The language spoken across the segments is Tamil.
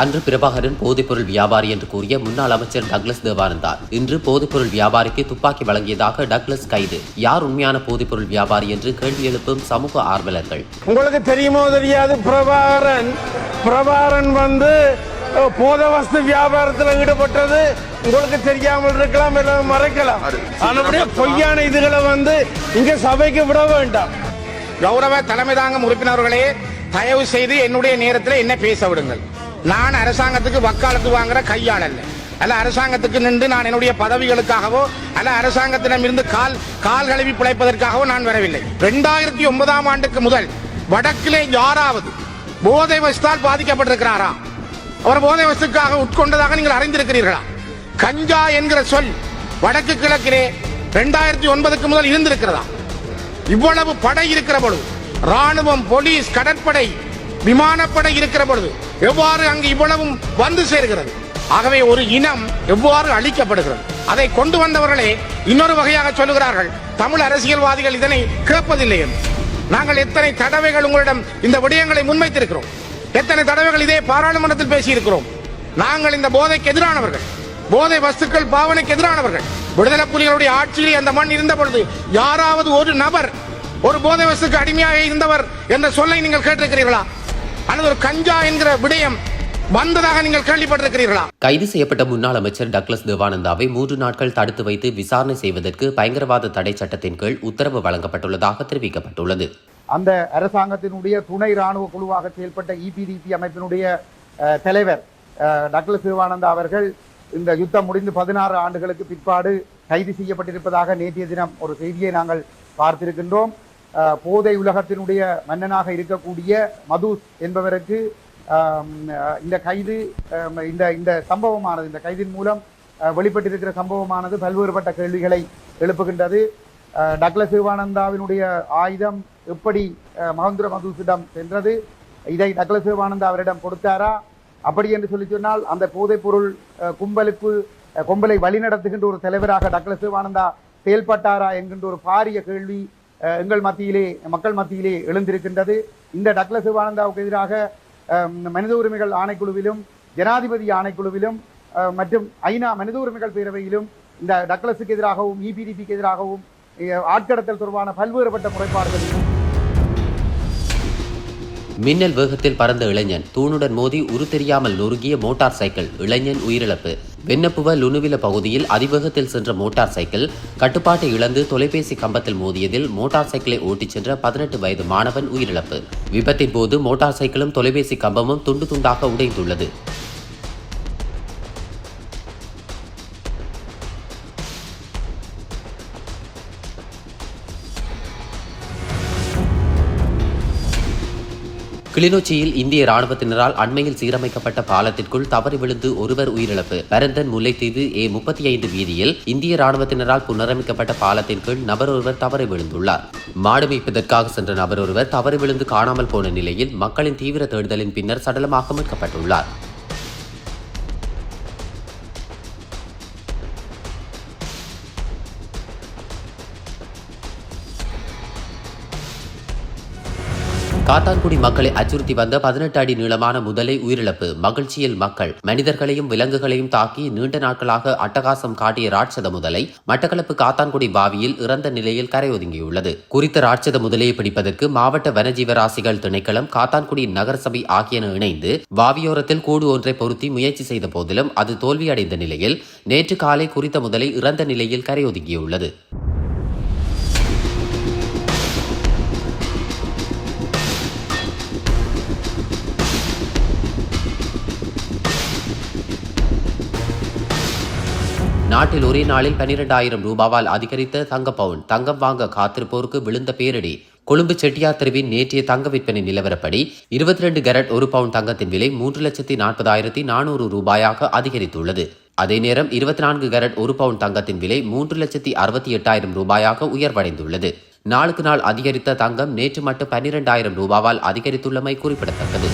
அன்று பிரபாகரன் போதைப்பொருள் வியாபாரி என்று கூறிய முன்னாள் அமைச்சர் டக்ளஸ் தேவானந்தா இன்று போதைப்பொருள் வியாபாரிக்கு துப்பாக்கி வழங்கியதாக டக்ளஸ் கைது. யார் உண்மையான போதைப்பொருள் வியாபாரி என்று கேள்வி எழுப்பும் சமூக ஆர்வலர்கள். உங்களுக்கு தெரியுமோ தெரியாது பிரபாகரன் பிரபாகரன் வந்து போத வஸ்து வியாபாரத்தில் ஈடுபட்டது. உங்களுக்கு தெரியாமல் இருக்கலாம் இல்லை மறைக்கலாம். ஆனபடியே பொய்யான இதுகளை வந்து இங்க சபைக்கு விட வேண்டாம். கௌரவ தலைமை தாங்கும் உறுப்பினர்களே தயவு செய்து என்னுடைய நேரத்தில் என்ன பேச விடுங்கள். நான் அரசாங்கத்துக்கு வக்காலத்து வாங்குற கையாள் அல்ல அல்ல அரசாங்கத்துக்கு நின்று நான் என்னுடைய பதவிகளுக்காகவோ அல்ல அரசாங்கத்திடம் இருந்து கால் கால் கழுவி பிழைப்பதற்காகவோ நான் வரவில்லை. ரெண்டாயிரத்தி ஒன்பதாம் ஆண்டுக்கு முதல் வடக்கிலே யாராவது போதை வசத்தால் பாதிக்கப்பட்டிருக்கிறாரா? அவர் போதை வசத்துக்காக உட்கொண்டதாக நீங்கள் அறிந்திருக்கிறீர்களா? கஞ்சா என்கிற சொல் வடக்கு கிழக்கிலே ரெண்டாயிரத்தி ஒன்பதுக்கு முதல் இருந்திருக்கிறதா? இவ்வளவு படை இருக்கிற பொழுது ராணுவம் போலீஸ் கடற்படை விமானப்படை இருக்கிற பொழுது எவ்வாறு அங்கு இவ்வளவும் வந்து சேர்கிறது? ஆகவே ஒரு இனம் எவ்வாறு அழிக்கப்படுகிறது? அதை கொண்டு வந்தவர்களே இன்னொரு வகையாக சொல்லுகிறார்கள் தமிழ் அரசியல்வாதிகள் இதனை கேட்பதில்லை என்று. நாங்கள் எத்தனை தடவைகள் உங்களிடம் இந்த விடயங்களை முன்வைத்திருக்கிறோம்? எத்தனை தடவைகள் இதே பாராளுமன்றத்தில் பேசியிருக்கிறோம்? நாங்கள் இந்த போதைக்கு எதிரானவர்கள். போதை வஸ்துக்கள் பாவனைக்கு எதிரானவர்கள். விடுதலை புலிகளுடைய ஆட்சியில் அந்த மண் இருந்த பொழுது யாராவது ஒரு நபர் ஒரு போதை வஸ்துக்கு அடிமையாக இருந்தவர் என்ற சொல்லை நீங்கள் கேட்டிருக்கிறீர்களா? அல்லது ஒரு கஞ்சா என்கிற விடயம் வந்ததாக நீங்கள் கேள்விப்பட்டிருக்கிறீர்களா? கைது செய்யப்பட்ட முன்னாள் அமைச்சர் டக்ளஸ் தேவானந்தாவை மூன்று நாட்கள் தடுத்து வைத்து விசாரணை செய்வதற்கு பயங்கரவாத தடை சட்டத்தின் கீழ் உத்தரவு வழங்கப்பட்டுள்ளதாக தெரிவிக்கப்பட்டுள்ளது. அந்த அரசாங்கத்தினுடைய துணை ராணுவ குழுவாக செயல்பட்ட இபிடிபி அமைப்பினுடைய அஹ், தலைவர் டக்ளஸ் சிவானந்தா அவர்கள் இந்த யுத்தம் முடிந்து பதினாறு ஆண்டுகளுக்கு பிற்பாடு கைது செய்யப்பட்டிருப்பதாக நேற்றைய தினம் ஒரு செய்தியை நாங்கள் பார்த்திருக்கின்றோம். போதை உலகத்தினுடைய மன்னனாக இருக்கக்கூடிய மதுஸ் என்பவருக்கு இந்த கைது இந்த இந்த சம்பவமானது இந்த கைதின் மூலம் வெளிப்பட்டிருக்கிற சம்பவமானது பல்வேறுபட்ட கேள்விகளை எழுப்புகின்றது. டக்ளஸ் சிவானந்தாவினுடைய ஆயுதம் எப்படி மகந்திர மகேந்திர மதுசிடம் சென்றது? இதை டக்ளஸ் சிவானந்தா அவரிடம் கொடுத்தாரா? அப்படி என்று சொல்லி சொன்னால் அந்த போதைப்பொருள் கும்பலுக்கு கும்பலை வழிநடத்துகின்ற ஒரு தலைவராக டக்ளஸ் சிவானந்தா செயல்பட்டாரா என்கின்ற ஒரு பாரிய கேள்வி எங்கள் மத்தியிலே மக்கள் மத்தியிலே எழுந்திருக்கின்றது. இந்த டக்ளஸ் சிவானந்தாவுக்கு எதிராக மனித உரிமைகள் ஆணைக்குழுவிலும் ஜனாதிபதி ஆணைக்குழுவிலும் மற்றும் ஐநா மனித உரிமைகள் பேரவையிலும் இந்த டக்ளஸுக்கு எதிராகவும் இபிடிபிக்கு எதிராகவும் ஆட்கடத்தல் தொடர்பான பல்வேறுபட்ட முறைப்பாடுகளிலும் மின்னல் வேகத்தில் பறந்த இளைஞன். தூணுடன் மோதி உரு தெரியாமல் நொறுங்கிய மோட்டார் சைக்கிள். இளைஞன் உயிரிழப்பு. வெண்ணப்புவ லுணுவில பகுதியில் அதிவேகத்தில் சென்ற மோட்டார் சைக்கிள் கட்டுப்பாட்டை இழந்து தொலைபேசி கம்பத்தில் மோதியதில் மோட்டார் சைக்கிளை ஓட்டிச் சென்ற பதினெட்டு வயது மாணவன் உயிரிழப்பு. விபத்தின் போது மோட்டார் சைக்கிளும் தொலைபேசி கம்பமும் துண்டு துண்டாக உடைந்துள்ளது. கிளிநொச்சியில் இந்திய ராணுவத்தினரால் அண்மையில் சீரமைக்கப்பட்ட பாலத்திற்குள் தவறி விழுந்து ஒருவர் உயிரிழப்பு. பரந்தன் முல்லைத்தீவு ஏ முப்பத்தி ஐந்து வீதியில் இந்திய ராணுவத்தினரால் புனரமைக்கப்பட்ட பாலத்தின் கீழ் நபர் ஒருவர் தவறி விழுந்துள்ளார். மாடு மீட்பதற்காக சென்ற நபர் ஒருவர் தவறி விழுந்து காணாமல் போன நிலையில் மக்களின் தீவிர தேடுதலின் பின்னர் சடலமாக மீட்கப்பட்டுள்ளார். காத்தான்குடி மக்களை அச்சுறுத்தி வந்த பதினெட்டு அடி நீளமான முதலை உயிரிழப்பு. மகிழ்ச்சியில் மக்கள் மனிதர்களையும் விலங்குகளையும் தாக்கி நீண்ட நாட்களாக அட்டகாசம் காட்டிய ராட்சத முதலை மட்டக்களப்பு காத்தான்குடி பாவியில் இறந்த நிலையில் கரையொதுங்கியுள்ளது குறித்த ராட்சத முதலையை பிடிப்பதற்கு மாவட்ட வனஜீவராசிகள் திணைக்களம் காத்தான்குடி நகரசபை ஆகியன இணைந்து வாவியோரத்தில் கூடு ஒன்றை பொருத்தி முயற்சி செய்த போதிலும் அது தோல்வியடைந்த நிலையில் நேற்று காலை குறித்த முதலை இறந்த நிலையில் கரையொதுங்கியுள்ளது நாட்டில் ஒரே நாளில் பனிரெண்டாயிரம் ரூபாவால் அதிகரித்த தங்க பவுன் தங்கம் வாங்க காத்திருப்போருக்கு விழுந்த பேரடி. கொழும்பு செட்டியார் தெருவின் நேற்றைய தங்க விற்பனை நிலவரப்படி இருபத்தி ரெண்டு கரட் ஒரு பவுன் தங்கத்தின் விலை மூன்று லட்சத்தி நாற்பதாயிரத்தி நானூறு ரூபாயாக அதிகரித்துள்ளது. அதே நேரம் இருபத்தி நான்கு கரட் ஒரு பவுன் தங்கத்தின் விலை மூன்று லட்சத்தி அறுபத்தி எட்டாயிரம் ரூபாயாக உயர்வடைந்துள்ளது. நாளுக்கு நாள் அதிகரித்த தங்கம் நேற்று மட்டும் பன்னிரெண்டாயிரம் ரூபாவால் அதிகரித்துள்ளமை குறிப்பிடத்தக்கது.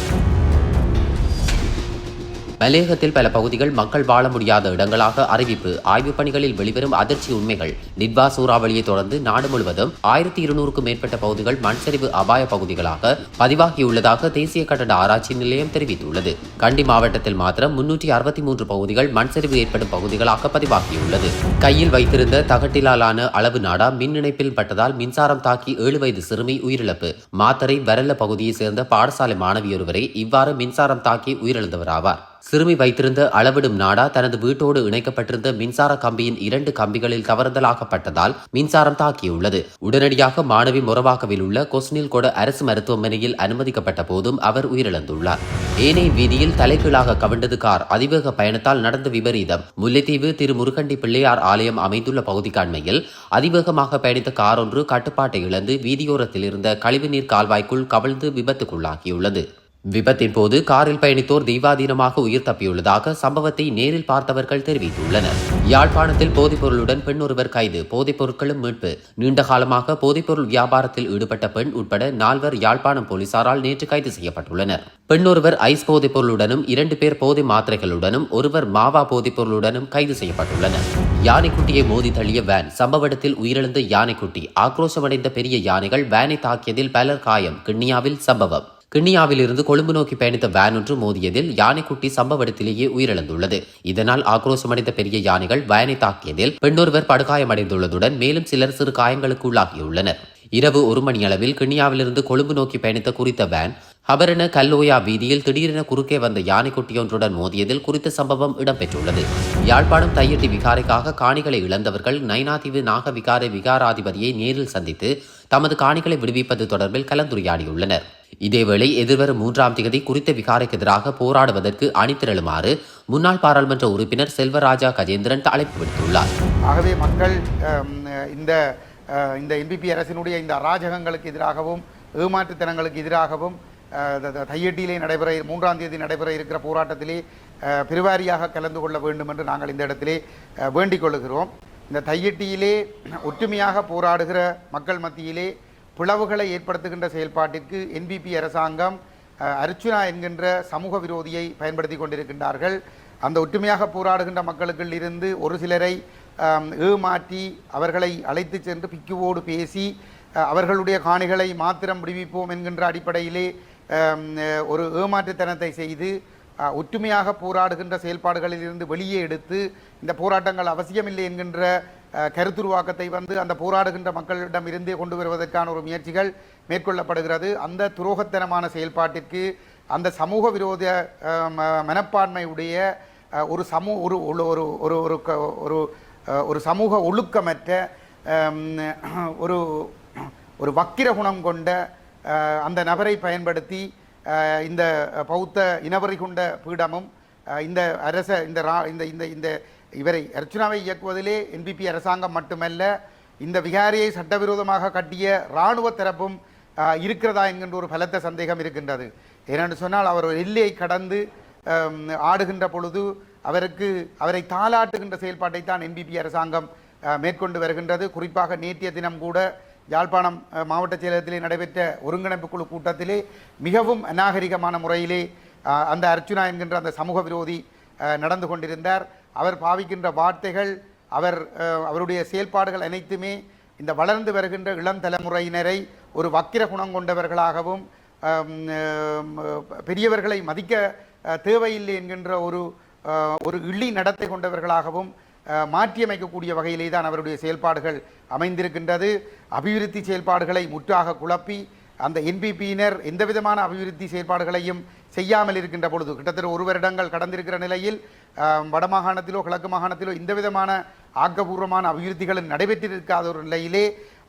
மலையகத்தில் பல பகுதிகள் மக்கள் வாழ முடியாத இடங்களாக அறிவிப்பு ஆய்வுப் பணிகளில் வெளிவரும் அதிர்ச்சி உண்மைகள். நிட்வா சூறாவளியை தொடர்ந்து நாடு முழுவதும் ஆயிரத்தி இருநூறுக்கும் மேற்பட்ட பகுதிகள் மண்சரிவு அபாய பகுதிகளாக பதிவாகியுள்ளதாக தேசிய கட்டட ஆராய்ச்சி நிலையம் தெரிவித்துள்ளது. கண்டி மாவட்டத்தில் மாத்திரம் முன்னூற்றி அறுபத்தி மூன்று பகுதிகள் மண்சரிவு ஏற்படும் பகுதிகளாக பதிவாகியுள்ளது. கையில் வைத்திருந்த தகட்டிலாலான அளவு நாடா மின் இணைப்பில் பட்டதால் மின்சாரம் தாக்கி ஏழு வயது சிறுமி உயிரிழப்பு. மாத்தரை வரல்ல பகுதியைச் சேர்ந்த பாடசாலை மாணவியொருவரை இவ்வாறு மின்சாரம் தாக்கி உயிரிழந்தவராவார். சிறுமி வைத்திருந்த அளவிடும் நாடா தனது வீட்டோடு இணைக்கப்பட்டிருந்த மின்சார கம்பியின் இரண்டு கம்பிகளில் தவறுதலாக்கப்பட்டதால் மின்சாரம் தாக்கியுள்ளது. உடனடியாக மாணவி மொரவாக்கவில் உள்ள கொஸ்னில் கொட அரசு மருத்துவமனையில் அனுமதிக்கப்பட்ட போதும் அவர் உயிரிழந்துள்ளார். ஏனை வீதியில் தலைகீழாக கவிழ்ந்தது கார் அதிவேக பயணத்தால் நடந்த விபரீதம். முல்லைத்தீவு திரு முருகண்டி பிள்ளையார் ஆலயம் அமைந்துள்ள பகுதிக்காண்மையில் அதிவேகமாக பயணித்த கார் ஒன்று கட்டுப்பாட்டை இழந்து வீதியோரத்தில் இருந்த கழிவுநீர் கால்வாய்க்குள் கவிழ்ந்து விபத்துக்குள்ளாகியுள்ளது. விபத்தின் போது காரில் பயணித்தோர் தெய்வாதீனமாக உயிர் தப்பியுள்ளதாக சம்பவத்தை நேரில் பார்த்தவர்கள் தெரிவித்துள்ளனர். யாழ்ப்பாணத்தில் போதைப்பொருளுடன் பெண் ஒருவர் கைது. போதைப்பொருட்களும் மீட்பு. நீண்ட காலமாக போதைப்பொருள் வியாபாரத்தில் ஈடுபட்ட பெண் உட்பட நால்வர் யாழ்ப்பாணம் போலீசாரால் நேற்று கைது செய்யப்பட்டுள்ளனர். பெண் ஒருவர் ஐஸ் போதைப்பொருளுடனும் இரண்டு பேர் போதை மாத்திரைகளுடனும் ஒருவர் மாவா போதைப்பொருளுடனும் கைது செய்யப்பட்டுள்ளனர். யானைக்குட்டியை மோதி தள்ளிய வேன். சம்பவ இடத்தில் உயிரிழந்த யானைக்குட்டி. ஆக்ரோஷமடைந்த பெரிய யானைகள் வேனை தாக்கியதில் பலர் காயம். கிண்ணியாவில் சம்பவம். கிண்ணியாவிலிருந்து கொழும்பு நோக்கி பயணித்த வேன் ஒன்று மோதியதில் யானைக்குட்டி சம்பவ இடத்திலேயே உயிரிழந்துள்ளது. இதனால் ஆக்ரோஷமடைந்த பெரிய யானைகள் வேனை தாக்கியதில் பெண்ணொருவர் படுகாயமடைந்துள்ளதுடன் மேலும் சிலர் சிறு காயங்களுக்கு உள்ளாகியுள்ளனர். இரவு ஒரு மணி அளவில் கிண்ணியாவிலிருந்து கொழும்பு நோக்கி பயணித்த குறித்த வேன் ஹபரண கல்லோயா வீதியில் திடீரென குறுக்கே வந்த யானைக்குட்டியொன்றுடன் மோதியதில் குறித்த சம்பவம் இடம்பெற்றுள்ளது. யாழ்ப்பாணம் தையட்டி விகாரைக்காக காணிகளை இழந்தவர்கள் நைனாதீவு நாக விகாரை விகாராதிபதியை நேரில் சந்தித்து தமது காணிகளை விடுவிப்பது தொடர்பில் கலந்துரையாடியுள்ளனர். இதேவேளை எதிர்வரும் மூன்றாம் தேதி குறித்த விகாரைக்கு எதிராக போராடுவதற்கு அணிதிரளுமாறு முன்னாள் பாராளுமன்ற உறுப்பினர் செல்வராஜா கஜேந்திரன் அழைப்பு விடுத்துள்ளார். ஆகவே மக்கள் இந்த இந்த என்பிபி அரசினுடைய இந்த அராஜகங்களுக்கு எதிராகவும் ஏமாற்றுத்தனங்களுக்கு எதிராகவும் த- த- தையட்டியிலே நடைபெற மூன்றாம் தேதி நடைபெற இருக்கிற போராட்டத்திலே பெருவாரியாக கலந்து கொள்ள வேண்டும் என்று நாங்கள் இந்த இடத்திலே வேண்டிக் கொள்ளுகிறோம். இந்த தையட்டியிலே ஒற்றுமையாக போராடுகிற மக்கள் மத்தியிலே பிளவுகளை ஏற்படுத்துகின்ற செயல்பாட்டிற்கு என்பிபி அரசாங்கம் அர்ச்சுனா என்கின்ற சமூக விரோதியை பயன்படுத்தி கொண்டிருக்கின்றார்கள். அந்த ஒற்றுமையாக போராடுகின்ற மக்களுக்குள் இருந்து ஒரு சிலரை ஏமாற்றி அவர்களை அழைத்து சென்று பிக்குவோடு பேசி அவர்களுடைய காணிகளை மாத்திரம் விடுவிப்போம் என்கின்ற அடிப்படையிலே ஒரு ஏமாற்றுத்தனத்தை செய்து ஒற்றுமையாக போராடுகின்ற செயல்பாடுகளில் இருந்து வெளியே எடுத்து இந்த போராட்டங்கள் அவசியமில்லை என்கின்ற கருத்துருவாக்கத்தை வந்து அந்த போராடுகின்ற மக்களிடம் இருந்தே கொண்டு வருவதற்கான ஒரு முயற்சிகள் மேற்கொள்ளப்படுகிறது. அந்த துரோகத்தனமான செயல்பாட்டிற்கு அந்த சமூக விரோத ம- மனப்பான்மையுடைய ஒரு சமூ ஒரு ஒரு ஒரு ஒரு ஒரு க- ஒரு ஒரு சமூக ஒழுக்கமற்ற ஒரு ஒரு வக்கிர குணம் கொண்ட அந்த நபரை பயன்படுத்தி இந்த பௌத்த இனவரி கொண்ட பீடமும் இந்த அரச இந்த ரா- இந்த இந்த இந்த இவரை அர்ச்சுனாவை இயக்குவதிலே என்பிபி அரசாங்கம் மட்டுமல்ல இந்த விகாரியை சட்டவிரோதமாக கட்டிய இராணுவ தரப்பும் இருக்கிறதா என்கின்ற ஒரு பலத்த சந்தேகம் இருக்கின்றது. ஏனென்று சொன்னால் அவர் எல்லையை கடந்து ஆடுகின்ற பொழுது அவருக்கு அவரை தாளாட்டுகின்ற செயல்பாட்டை தான் என்பிபி அரசாங்கம் மேற்கொண்டு வருகின்றது. குறிப்பாக நேற்றைய தினம் கூட யாழ்ப்பாணம் மாவட்ட செயலகத்திலே நடைபெற்ற ஒருங்கிணைப்பு குழு கூட்டத்திலே மிகவும் அநாகரிகமான முறையிலே அந்த அர்ச்சுனா என்கின்ற அந்த சமூக விரோதி நடந்து கொண்டிருந்தார். அவர் பாவிக்கின்ற வார்த்தைகள் அவர் அவருடைய செயல்பாடுகள் அனைத்துமே இந்த வளர்ந்து வருகின்ற இளம் தலைமுறையினரை ஒரு வக்கிர குணம் கொண்டவர்களாகவும் பெரியவர்களை மதிக்க தேவையில்லை என்கின்ற ஒரு ஒரு இழி நடத்தை கொண்டவர்களாகவும் மாற்றியமைக்கக்கூடிய வகையிலே தான் அவருடைய செயல்பாடுகள் அமைந்திருக்கின்றது. அபிவிருத்தி செயல்பாடுகளை முற்றாக குழப்பி அந்த என்பிபியினர் எந்த விதமான அபிவிருத்தி செயல்பாடுகளையும் செய்யாமல் இருக்கின்ற பொழுது கிட்டத்தட்ட ஒரு வருடங்கள் கடந்திருக்கிற நிலையில் வடமாகாணத்திலோ கிழக்கு மாகாணத்திலோ இந்த விதமான ஆக்கபூர்வமான அபிவிருத்திகளும் நடைபெற்றிருக்காத ஒரு நிலையிலே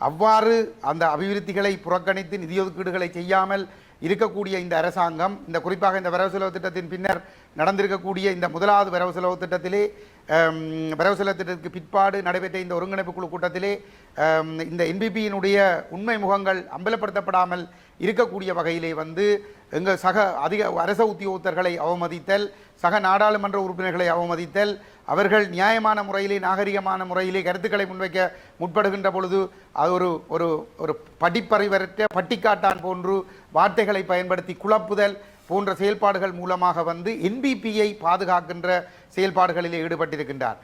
அவ்வாறு அந்த அபிவிருத்திகளை புறக்கணித்து நிதியொதுக்கீடுகளை செய்யாமல் இருக்கக்கூடிய இந்த அரசாங்கம் இந்த குறிப்பாக இந்த வரவு செலவு திட்டத்தின் பின்னர் நடந்திருக்கக்கூடிய இந்த முதலாவது வரவு செலவு திட்டத்திலே வரவு செலவு திட்டத்துக்கு பிற்பாடு நடைபெற்ற இந்த ஒருங்கிணைப்பு குழு கூட்டத்திலே இந்த என்பிபியினுடைய உண்மை முகங்கள் அம்பலப்படுத்தப்படாமல் இருக்கக்கூடிய வகையிலே வந்து எங்கள் சக அதிக அரச உத்தியோகத்தர்களை அவமதித்தல் சக நாடாளுமன்ற உறுப்பினர்களை அவமதித்தல் அவர்கள் நியாயமான முறையிலே நாகரிகமான முறையிலே கருத்துக்களை முன்வைக்க முற்படுகின்ற பொழுது அது ஒரு ஒரு ஒரு படிப்பறிவற்ற பட்டிக்காட்டான் போன்று வார்த்தைகளை பயன்படுத்தி குழப்புதல் போன்ற செயல்பாடுகள் மூலமாக வந்து என்பிபியை பாதுகாக்கின்ற செயல்பாடுகளில் ஈடுபட்டிருக்கின்றார்.